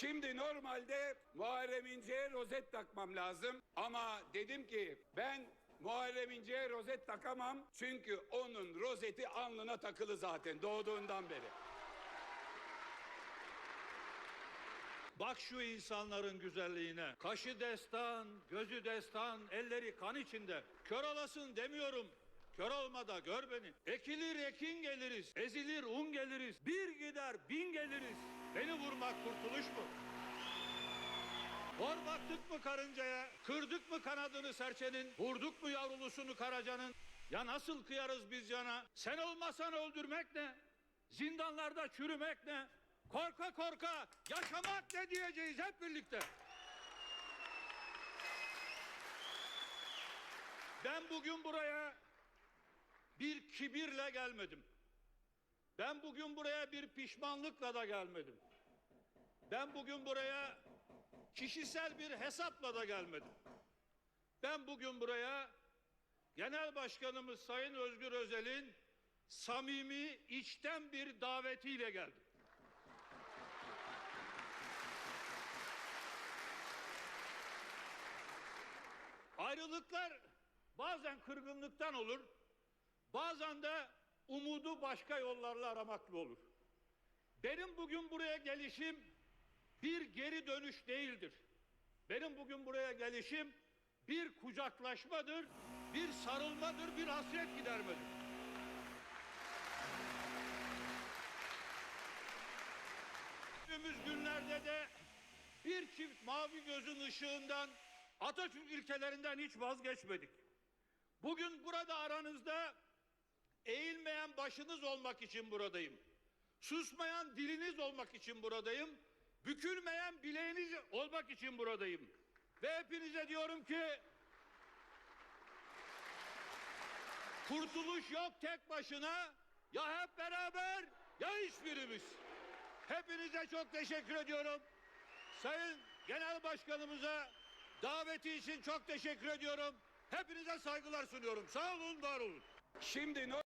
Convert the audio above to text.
Şimdi normalde Muharrem İnce'ye rozet takmam lazım. Ama dedim ki ben Muharrem İnce'ye rozet takamam. Çünkü onun rozeti alnına takılı zaten doğduğundan beri. Bak şu insanların güzelliğine. Kaşı destan, gözü destan, elleri kan içinde. Kör olasın demiyorum. Kör olma da gör beni. Ekilir ekin geliriz, ezilir un geliriz. Bir gider bin geliriz. Beni vurmak kurtuluş mu? Hor baktık mı karıncaya, kırdık mı kanadını serçenin, vurduk mu yavrulusunu karacanın? Ya nasıl kıyarız biz yana? Sen olmasan öldürmek ne? Zindanlarda çürümek ne? Korka korka yaşamak ne diyeceğiz hep birlikte? Ben bugün buraya bir kibirle gelmedim. Ben bugün buraya bir pişmanlıkla da gelmedim. Ben bugün buraya kişisel bir hesapla da gelmedim. Ben bugün buraya Genel Başkanımız Sayın Özgür Özel'in samimi içten bir davetiyle geldim. Ayrılıklar bazen kırgınlıktan olur, bazen de umudu başka yollarla aramakla olur. Benim bugün buraya gelişim bir geri dönüş değildir. Benim bugün buraya gelişim bir kucaklaşmadır, bir sarılmadır, bir hasret gidermedir. Önümüz günlerde de bir çift mavi gözün ışığından Atatürk ilkelerinden hiç vazgeçmedik. Bugün burada aranızda eğilmeyen başınız olmak için buradayım. Susmayan diliniz olmak için buradayım. Bükülmeyen bileğiniz olmak için buradayım. Ve hepinize diyorum ki kurtuluş yok tek başına ya hep beraber ya hiçbirimiz. Hepinize çok teşekkür ediyorum. Sayın Genel Başkanımıza daveti için çok teşekkür ediyorum. Hepinize saygılar sunuyorum. Sağ olun, var olun. Şimdi